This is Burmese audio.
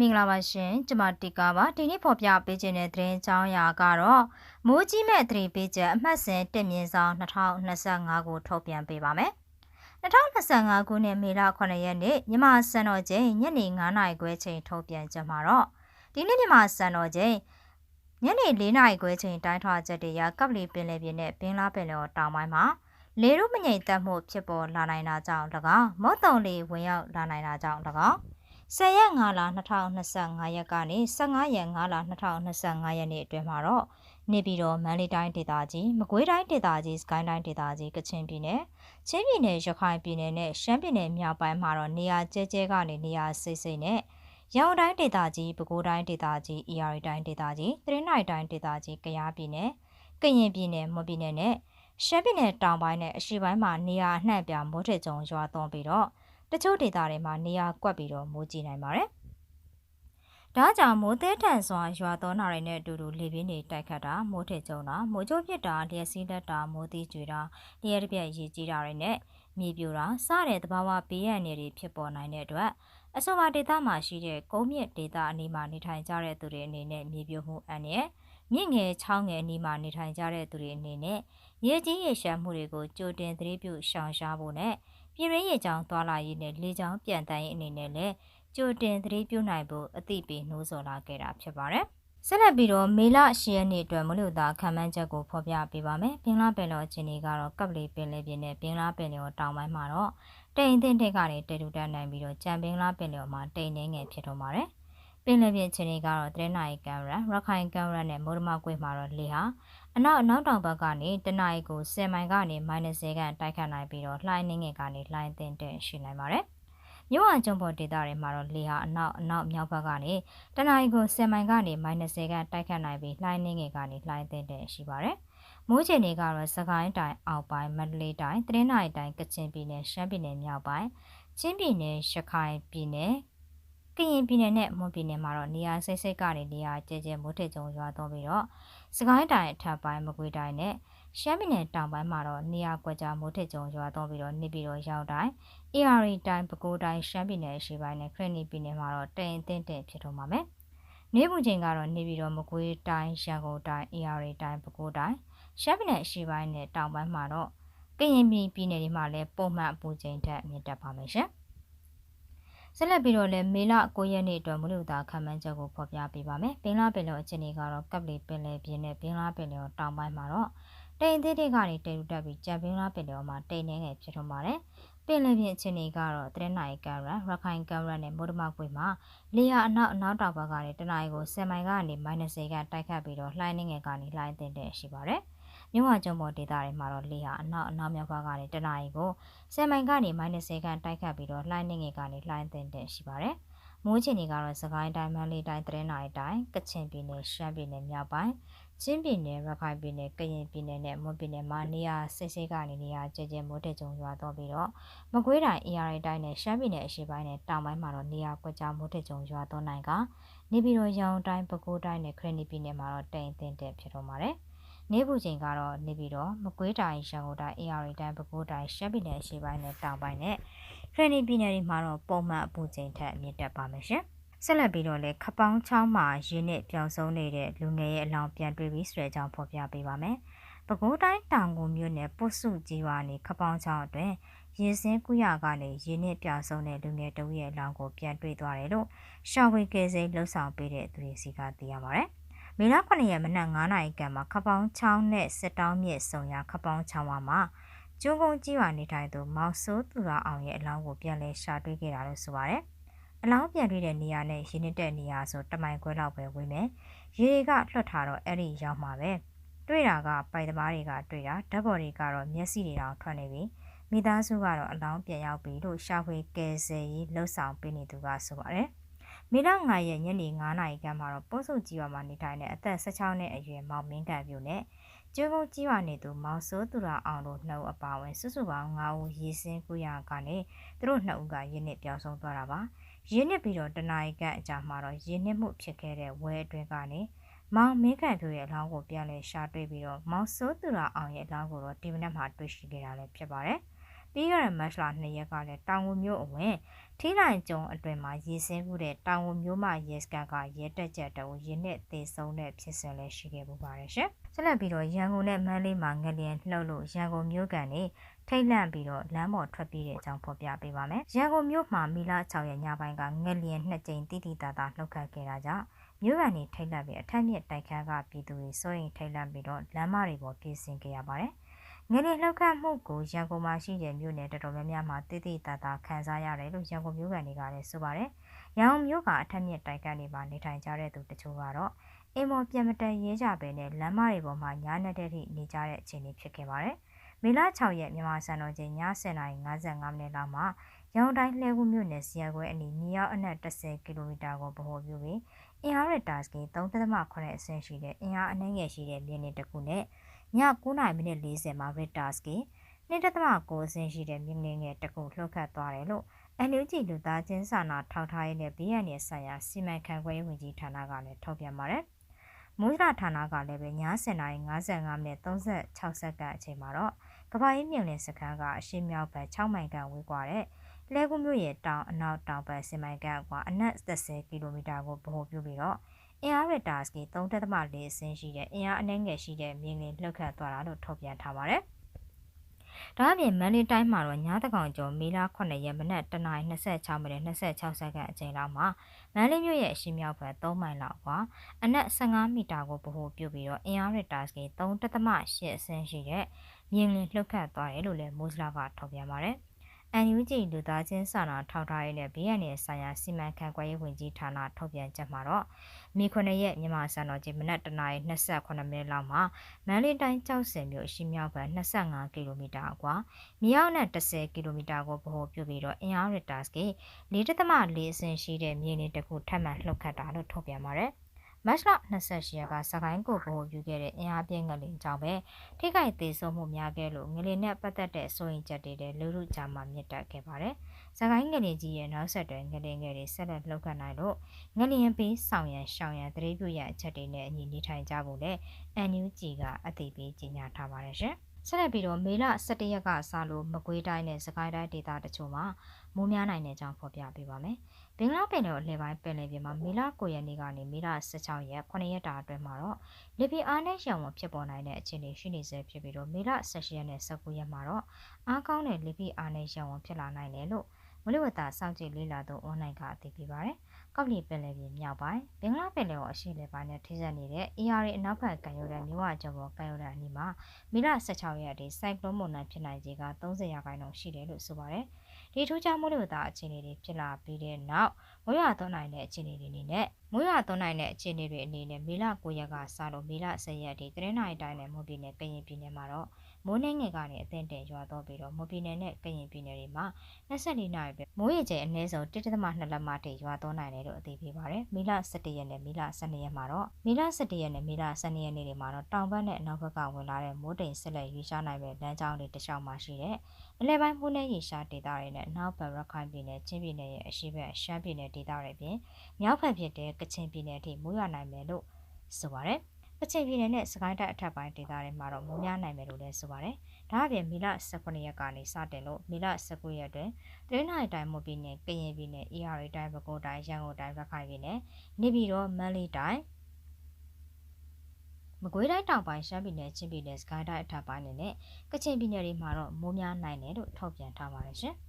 မင်္ဂလာပါရှင်ကျမတီကာပါဒီနေ့ဖော်ပြပေးခြင်းတဲ့သတင်းအကြောင်းအရာကတော့မိုးကြီးမဲ့သတိပေးချက်အမှတ်စဉ်တင်မြင့်ဆောင်2025ကိုထုတ်ပြန်ပေးပါမယ်2025ခုနှစ်မေလ9ရက်နေ့မြန်မာစံတော်ချိန်ညနေ9:00နာရီခွဲချိန်ထုတ်ပြန်ချက်မှာတော့ဒီနေ့မြန်မာစံတော်ချိန်ညနေ4:00နာရီခွဲချိန်တိုင်းထွာချက်တွေရကပ်လီပင်လယ်ပြင်နဲ့ပင်လားပင်လယ်တောင်ပိုင်းမှာလေရုမငိမ်သက်မှုဖြစ်ပေါ်လာနိုင်တာကြောင့်၎င်းမုတ်တုံလေဝင်ရောက်လာနိုင်တာကြောင့်၎င်း 10ရက်5လ2025ရက်ကနေ15ရက်5လ2025ရက်နေ့အတွင်းမှာတော့နေပြည်တော်မန္တလေးတိုင်းဒေသကြီးမကွေးတိုင်းဒေသကြီးစကိုင်းတိုင်းဒေသကြီးကချင်ပြည်နယ်ချင်းပြည်နယ်ရခိုင်ပြည်နယ်နဲ့ရှမ်းပြည်နယ်မြောက်ပိုင်းမှာတော့နေရာကျဲကျဲကနေနေရာစိတ်စိတ်နဲ့ရန်ကုန်တိုင်းဒေသကြီးပဲခူးတိုင်းဒေသကြီး ER တိုင်းဒေသကြီးတရင်းနိုင်တိုင်းဒေသကြီးကယားပြည်နယ်ကရင်ပြည်နယ်မွန်ပြည်နယ်နဲ့ရှမ်းပြည်နယ်တောင်ပိုင်းနဲ့အရှေ့ပိုင်းမှာနေရာအနှံ့ပြမိုးထစ်ကြုံရွာသွန်းပြီးတော့ တချို့ဒေသတွေမှာနေရာကွက်ပြီးတော့မိုးကြီးနိုင်ပါတယ်။ဒါကြောင့်မိုးသေးထန်စွာရွာသွန်းတာတွေနဲ့အတူတူလေပြင်းတွေတိုက်ခတ်တာမိုးထစ်ကြုံတာမိုးကြိုးပြစ်တာလျှက်စီးလက်တာမိုးသီးကျွေတာလျှက်တစ်ပြက်ရေကြီးတာတွေနဲ့မြေပြိုတာစတဲ့သဘာဝဘေးရန်တွေဖြစ်ပေါ်နိုင်တဲ့အတွက်အဆိုပါဒေသမှာရှိတဲ့ကုန်းမြင့်ဒေသအနီးမှာနေထိုင်ကြတဲ့သူတွေအနေနဲ့မြေပြိုမှုအန္တရာယ်မြင့်ငယ်ချောင်းငယ်အနီးမှာနေထိုင်ကြတဲ့သူတွေအနေနဲ့ရေကြီးရေရှမ်းမှုတွေကိုကြိုတင်သတိပြုရှောင်ရှားဖို့နဲ့ ပြည်ရင်းရေချောင်းသွာလာရေးနဲ့လေချောင်းပြန်တန်းရေးအနေနဲ့လည်းကြိုတင်သတိပြုနိုင်ဖို့အသိပေးနှိုးဆော်လာခဲ့တာဖြစ်ပါတယ်။ဆက်လက်ပြီးတော့မေလ10ရက်နေ့အတွက်မလို့သာခံမှန်းချက်ကိုဖော်ပြပေးပါမယ်။ပင်လားပင်လောအခြေအနေကတော့ကပ်လီပင်လယ်ပြင်နဲ့ပင်လားပင်လယ်တောင်ပိုင်းမှာတော့တိမ်တင်တဲ့ကနေတေတူတန်းနိုင်ပြီးတော့ကြံပင်လားပင်လယ်မှာတိမ်နေငယ်ဖြစ်တော့ပါတယ်။ပင်လယ်ပြင်အခြေအနေကတော့တရနိုင်ကင်မရာရခိုင်ကင်မရာနဲ့မိုးရမကွေ့မှာတော့လေဟာ အနောက်အနောက်တောင်ဘက်ကနေတနအီကို10မိုင်ကနေ -10 ခန့်တိုက်ခတ်နိုင်ပြီးတော့လှိုင်းနှင်းငယ်ကနေလှိုင်းတင်တဲ့ရှိနိုင်ပါတယ်။မြို့ဝကျုံပေါ်ဒေသတွေမှာတော့လေဟာအနောက်အနောက်မြောက်ဘက်ကနေတနအီကို10မိုင်ကနေ -10 ခန့်တိုက်ခတ်နိုင်ပြီးလှိုင်းနှင်းငယ်ကနေလှိုင်းတင်တဲ့ရှိပါတယ်။မိုးချေနေကတော့စကိုင်းတိုင်းအောက်ပိုင်းမန္တလေးတိုင်းတရင်းနိုင်တိုင်းကချင်ပြည်နယ်ရှမ်းပြည်နယ်မြောက်ပိုင်းချင်းပြည်နယ်ရခိုင်ပြည်နယ်ကရင်ပြည်နယ်နဲ့မွန်ပြည်နယ်မှာတော့နေရာစိတ်စိတ်ကနေနေရာကျဲကျဲမိုးထစ်ကြုံရွာသွန်းပြီးတော့ စကိုင်းတိုင်းအထက်ပိုင်းမကွေးတိုင်းနဲ့ရှမ်းပြည်နယ်တောင်ပိုင်းမှာတော့နေရာကွက်ကြားမိုးထစ်ကြုံရွာသွန်းပြီးတော့နေပြည်တော်ရောက်တိုင်း AR တိုင်းပဲခူးတိုင်းရှမ်းပြည်နယ်ရှေ့ပိုင်းနဲ့ခရနီပြည်နယ်မှာတော့တိမ်အထင်းတင်ဖြစ်တော့မှာမယ်။နေပူချိန်ကတော့နေပြည်တော်မကွေးတိုင်းရန်ကုန်တိုင်း AR တိုင်းပဲခူးတိုင်းရှမ်းပြည်နယ်ရှေ့ပိုင်းနဲ့တောင်ပိုင်းမှာတော့ကရင်ပြည်ပြည်နယ်တွေမှာလည်းပုံမှန်အပူချိန်ထက်မြင့်တက်ပါမယ်ရှင်။ ဆက်လက်ပြီးတော့လည်းမေလ9ရက်နေ့အတွက်မလို့သာခံမှန်းချက်ကိုဖော်ပြပေးပါမယ်။ပင်လားပင်လယ်အခြေအနေကတော့ကပ်လီပင်လယ်ပြင်နဲ့ပင်လားပင်လယ်တောင်ပိုင်းမှာတော့တိမ်သေးသေးကနေတိမ်တက်ပြီးကြံပင်လားပင်လယ်မှာတိမ်နေငယ်ဖြစ်ထွန်းပါတယ်။ပင်လယ်ပြင်အခြေအနေကတော့တရက်နိုင်ကင်မရာရခိုင်ကင်မရာနဲ့မိုးဒမကွေမှာလေယာအနောက်အနောက်တောင်ဘက်ကနေတနအီကို10မိုင်ကနေ -10 ကတိုက်ခတ်ပြီးတော့လှိုင်းနေငယ်ကနေလှိုင်းတင်တဲ့ရှိပါတယ်။ မြဝကျုံပေါ်ဒေသတွေမှာတော့လေဟာအနောက်အနောက်မြောက်ဘက်ကနေတနအီကို10မိုင်ကနေ -10 ခန့်တိုက်ခတ်ပြီးတော့လှိုင်းနေငယ်ကနေလှိုင်းတင်တဲ့ရှိပါတယ်။မိုးချင်တွေကတော့စကိုင်းတိုင်းမန္တလေးတိုင်းတရင်နိုင်တိုင်းကချင်ပြည်နယ်ရှမ်းပြည်နယ်မြောက်ပိုင်းချင်းပြည်နယ်ရခိုင်ပြည်နယ်ကရင်ပြည်နယ်နဲ့မွန်ပြည်နယ်မှာနေရာစိတ်စိတ်ကနေနေရာကျကျမိုးတက်ကြုံရွာတော့ပြီးတော့မကွေးတိုင်း AR တိုင်းနဲ့ရှမ်းပြည်နယ်အရှေ့ပိုင်းနဲ့တောင်ပိုင်းမှာတော့နေရာကွက်ကြားမိုးတက်ကြုံရွာတော့နိုင်ကနေပြည်တော်ရောင်တိုင်းပဲခူးတိုင်းနဲ့ခရနီပြည်နယ်မှာတော့တိမ်တင်တဲ့ဖြစ်တော့ပါတယ်။ နေပူချိန်ကတော့နေပြီးတော့မကွေးတိုင်းရန်ကုန်တိုင်း AR တိုင်းပဲခူးတိုင်းရှမ်းပြည်နယ်အရှေ့ပိုင်းနဲ့တောင်ပိုင်းနဲ့ခရနီပြည်နယ်တွေမှာတော့ပုံမှန်အပူချိန်ထက်မြင့်တက်ပါမယ်ရှင်။ဆက်လက်ပြီးတော့လည်းခပောင်းချောင်းမှာရင်းနဲ့ပြောင်းဆုံးနေတဲ့လူငယ်ရဲ့အလောင်းပြန်တွေ့ပြီးဆိုတဲ့အကြောင်းဖော်ပြပေးပါမယ်။ပဲခူးတိုင်းတောင်ကုန်မြို့နယ်ပုစုကြီးဝါနေခပောင်းချောင်းအတွင်းရင်စင်းကုရကနေရင်းနဲ့ပြောင်းဆုံးတဲ့လူငယ်တဦးရဲ့အလောင်းကိုပြန်တွေ့သွားတယ်လို့ရှောင်းဝေကဲစိလှုပ်ဆောင်ပေးတဲ့သူတွေစီကသိရပါတယ်။ မေလ9ရက်မနက်9နာရီကမှာခပောင်းချောင်းနဲ့စစ်တောင်းမြစ်ဆုံရာခပောင်းချောင်းမှာကျွန်းကုန်းကြီးဝါနေထိုင်သူမောင်စိုးသူရအောင်ရဲ့အလောင်းကိုပြန်လဲရှာတွေ့ခဲ့တာလို့ဆိုပါတယ်။အလောင်းပြန်တွေ့တဲ့နေရာနဲ့ရင်းနေတဲ့နေရာဆိုတမိုင်ခွဲလောက်ပဲဝေးမယ်။ရေကလွှတ်ထားတော့အဲ့ဒီရောက်မှာပဲ။တွေ့တာကပိုင်သမားတွေကတွေ့တာဓာတ်ပေါ်တွေကတော့မျက်စိတွေတောင်ထွက်နေပြီ။မိသားစုကတော့အလောင်းပြန်ရောက်ပြီလို့ရှာဖွေကယ်ဆယ်ရေးလှုပ်ဆောင်ပေးနေသူကဆိုပါတယ်။ မေလ9ရက်ညနေ9နာရီခန့်မှာတော့ပို့ဆုကြီးရွာမှာနေထိုင်တဲ့အသက်16နှစ်အရွယ်မောင်မင်းကံပြိုနဲ့ကျွန်းကုန်းကြီးရွာနေသူမောင်စိုးသူရအောင်တို့နှစ်ဦးအပါအဝင်စုစုပေါင်း9ဦးရေစင်းကုရကနေသူတို့နှစ်ဦးကရင်းနစ်ပြောင်းဆုံးသွားတာပါရင်းနစ်ပြီးတော့တနအီခန့်အကြာမှာတော့ရင်းနစ်မှုဖြစ်ခဲ့တဲ့ဝဲအတွင်းကနေမောင်မင်းကံပြိုရဲ့အလောင်းကိုပြန်လဲရှာတွေ့ပြီးတော့မောင်စိုးသူရအောင်ရဲ့အလောင်းကိုတော့ဒီမနက်မှာတွေ့ရှိခဲ့တာလည်းဖြစ်ပါတယ် ပြီးခဲ့တဲ့မတ်လ2ရက်ကလည်းတောင်ဝင်မြို့အဝင်ထီးလိုင်ကျုံအတွင်မှာရေစင်းမှုတဲ့တောင်ဝင်မြို့မှရဲစခန်းကရဲတက်ကြတအုပ်ရင်းနဲ့တေဆုံးတဲ့ဖြစ်စဉ်လည်းရှိခဲ့ပူပါတယ်ရှင်။ဆက်လက်ပြီးတော့ရန်ကုန်နဲ့မန္တလေးမှာငလျင်လှုပ်လို့ရန်ကုန်မြို့ကန်နေထိတ်လန့်ပြီးတော့လမ်းပေါ်ထွက်ပြေးတဲ့အကြောင်းဖော်ပြပေးပါမယ်။ရန်ကုန်မြို့မှာမီလ6ရက်ညပိုင်းကငလျင်နှစ်ကြိမ်တိတိတသာလှုပ်ခတ်ခဲ့တာကြောင့်မြို့ကန်နေထိတ်လန့်ပြီးအထက်မြင့်တိုက်ခန်းကပြည်သူတွေစိုးရင်ထိတ်လန့်ပြီးတော့လမ်းမတွေပေါ်ပြေးဆင်းခဲ့ရပါတယ်။ ငလျင်လှုပ်ခတ်မှုကိုရန်ကုန်မှာရှိတဲ့မြို့နယ်တော်တော်များများမှာတိတိတသာခံစားရတယ်လို့ရန်ကုန်မြို့ကန်တွေကလည်းဆိုပါတယ်။ရန်ကုန်မြို့ကအထက်မြင့်တိုက်ခန်းတွေမှာနေထိုင်ကြတဲ့သူတချို့ကတော့အိမ်မော်ပြန်မတက်ရဲကြပဲနဲ့လမ်းမတွေပေါ်မှာညားနေတဲ့ထိနေကြတဲ့အခြေအနေဖြစ်ခဲ့ပါတယ်။မေလ6ရက်မြန်မာစံတော်ချိန်ည10:55မိနစ်လောက်မှာရောင်တိုင်းလှဲကူးမြို့နယ်စီရခွဲအနီးမြောက်အနက်10ကီလိုမီတာကိုဗဟိုပြုပြီးအင်အားရတာစကီ3.8အဆင့်ရှိတဲ့အင်အားအနှဲငယ်ရှိတဲ့မြင်းတစ်ခုနဲ့ ည9:40မိနစ်40မှာရတာစကီ2.9အဆင့်ရှိတဲ့မြင်းငယ်တစ်ခုလှုပ်ခတ်သွားတယ်လို့အန်ယူဂျီလူသားချင်းစာနာထောက်ထားရေးနဲ့ဘေးရန်ရဲ့ဆိုင်ရာစီမံခန့်ခွဲရေးဝန်ကြီးဌာနကလည်းထုတ်ပြန်ပါတယ်။မုဒ္ဒရာဌာနကလည်းပဲည7:55မိနစ်36စက္ကန့်အချိန်မှာတော့ကဘာရေးမြင့်လင်းစခန်းကအရှိမြောက်ဘက်6မိုင်ခန့်ဝေးကွာတဲ့လဲကူးမြို့ရဲ့တောင်အနောက်တောင်ဘက်10မိုင်ခန့်ကွာအနက်30ကီလိုမီတာကိုဗဟိုပြုပြီးတော့ အင်အားရတာစကီ3.4အဆင့်ရှိတဲ့အင်အားအနှဲငယ်ရှိတဲ့မြင်းလင်းလှုပ်ခတ်သွားတာလို့ထုတ်ပြန်ထားပါတယ်။ဒါအပြင်မန်နီတိုင်းမှာတော့ညတကောင်ကျော်မေလ9ရက်မနက်09:26မိနစ်26စက္ကန့်အချိန်လောက်မှာမန်လေးမြို့ရဲ့အရှိမြောက်ဘက်3မိုင်လောက်ကအနက်15မီတာကိုဗဟိုပြုပြီးတော့အင်အားရတာစကေ3.8အဆင့်ရှိတဲ့မြင်းလင်းလှုပ်ခတ်သွားတယ်လို့လည်းမိုးစလာကထုတ်ပြန်ပါတယ်။ NUG လူသားချင်းစာနာထောက်ထားရေးနဲ့ဘေးရန်နယ်ဆိုင်ရာစီမံခန့်ခွဲရေးဝန်ကြီးဌာနထုတ်ပြန်ချက်မှာတော့မိခွနရက်မြန်မာစံတော်ချိန်မနက်တနာရီ28မိနစ်လောက်မှာမန္တလေးတိုင်းကြောက်စင်မြို့ရှိမြောက်ဘက်25ကီလိုမီတာအကွာမြောက်နဲ့10ကီလိုမီတာကိုဗဟိုပြုပြီးတော့အင်အားရတာစကေ4.4အဆင့်ရှိတဲ့မြေနေတစ်ခုထပ်မံလှုပ်ခတ်တာလို့ထုတ်ပြန်ပါတယ်။ မတ်လ28ရက်ကစကိုင်းကိုဘိုးယူခဲ့တဲ့အင်အားပြင်းငလင်ကြောင့်ပဲထိခိုက်သေးဆုံးမှုများခဲ့လို့ငလင်နဲ့ပတ်သက်တဲ့စိုးရင်ချက်တွေလည်းလူလူကြားမှာမြင့်တက်ခဲ့ပါတယ်။စကိုင်းငလင်ကြီးရဲ့နောက်ဆက်တွဲငလင်ငယ်တွေဆက်လက်လှုပ်ခတ်နိုင်လို့ငလင်ပေးဆောင်ရန်ရှောင်ရန်တရေပြရအချက်တွေနဲ့အညီနေထိုင်ကြဖို့လည်း NUG ကအသိပေးကြေညာထားပါတယ်ရှင်။ဆက်လက်ပြီးတော့မေလ17ရက်ကစလို့မကွေးတိုင်းနဲ့စကိုင်းတိုင်းဒေသတချို့မှာမိုးများနိုင်တဲ့အကြောင်းဖော်ပြပေးပါမယ်။ ဘင်္ဂလားပင်လယ်အလယ်ပိုင်းပင်လယ်ပြင်မှာမေလ9ရက်နေ့ကနေမေလ16ရက်9ရက်တာအတွင်းမှာတော့လေပြင်းအားနဲ့ရောင်ဝင်ဖြစ်ပေါ်နိုင်တဲ့အခြေအနေရှိနေဆဲဖြစ်ပြီးတော့မေလ18ရက်နဲ့19ရက်မှာတော့အားကောင်းတဲ့လေပြင်းအားနဲ့ရောင်ဝင်ဖြစ်လာနိုင်တယ်လို့မလို့ဝတာစောင့်ကြည့်လေ့လာသူအွန်လိုင်းကအသိပေးပါရယ်။ကောက်လီပင်လယ်ပြင်မြောက်ပိုင်းဘင်္ဂလားပင်လယ်ကိုအရှေ့လေပိုင်းနဲ့ထိစပ်နေတဲ့ AR အနောက်ဘက်ကံရိုးတဲ့မြဝကျော်ပေါ်ကံရိုးတဲ့အနီးမှာမီလ16ရက်အထိစိုက်ကလုန်းမုန်တိုင်းဖြစ်နိုင်ခြေက30ရာခိုင်နှုန်းရှိတယ်လို့ဆိုပါရယ်။ ဒီထူးခြားမှုတွေသာအခြေအနေတွေဖြစ်လာပြီးတဲ့နောက် မိုးရွာသွန်းနိုင်တဲ့အခြေအနေတွေအနေနဲ့မိုးရွာသွန်းနိုင်တဲ့အခြေအနေတွေအနေနဲ့မေလ9ရက်ကစလို့မေလ10ရက်အထိတရင်းနိုင်တိုင်းနဲ့မွန်ပြည်နယ်ကရင်ပြည်နယ်မှာတော့မိုးနှင်းငယ်ကနေအသင့်တယ်ရွာတော့ပြီးတော့မွန်ပြည်နယ်နဲ့ကရင်ပြည်နယ်တွေမှာ24နာရီပဲမိုးရေချိန်အနည်းဆုံး1.2လက်မထိရွာသွန်းနိုင်တယ်လို့အသိပေးပါတယ်။မေလ17ရက်နဲ့မေလ12ရက်မှာတော့မေလ17ရက်နဲ့မေလ12ရက်နေ့တွေမှာတော့တောင်ဘက်နဲ့အနောက်ဘက်ကဝင်လာတဲ့မိုးတိမ်ဆက်လက်ရွေးရှားနိုင်တဲ့လမ်းကြောင်းတွေတစ်လျှောက်မှာရှိတဲ့အလဲပိုင်းမိုးနဲ့ရေရှားဒေသတွေနဲ့အနောက်ဘက်ရခိုင်ပြည်နယ်ချင်းပြည်နယ်ရဲ့အရှေ့ဘက်ရှမ်းပြည်နယ်ဒေသတွေပြင်မြောက်ဘက်ဖြစ်တဲ့ကချင်ပြည်နယ်အထိမိုးရွာနိုင်မယ်လို့ဆိုပါတယ်။ကချင်ပြည်နယ်နဲ့စကိုင်းတိုင်းအထက်ပိုင်းဒေသတွေမှာတော့မိုးများနိုင်မယ်လို့လည်းဆိုပါတယ်။ဒါအပြင်မီလ18ရက်ကနေစတင်လို့မီလ19ရက်တွင်တရင်းနိုင်တိုင်းမွန်ပြည်နယ်ကရင်ပြည်နယ် AR တိုင်းပဲခူးတိုင်းရန်ကုန်တိုင်းရခိုင်ပြည်နယ်နေပြည်တော်မန္တလေးတိုင်းမကွေးတိုင်းတောင်ပိုင်းရှမ်းပြည်နယ်ချင်းပြည်နယ်စကိုင်းတိုင်းအထက်ပိုင်းနဲ့ကချင်ပြည်နယ်တွေမှာတော့မိုးများနိုင်တယ်လို့ထုတ်ပြန်ထားပါတယ်ရှင်။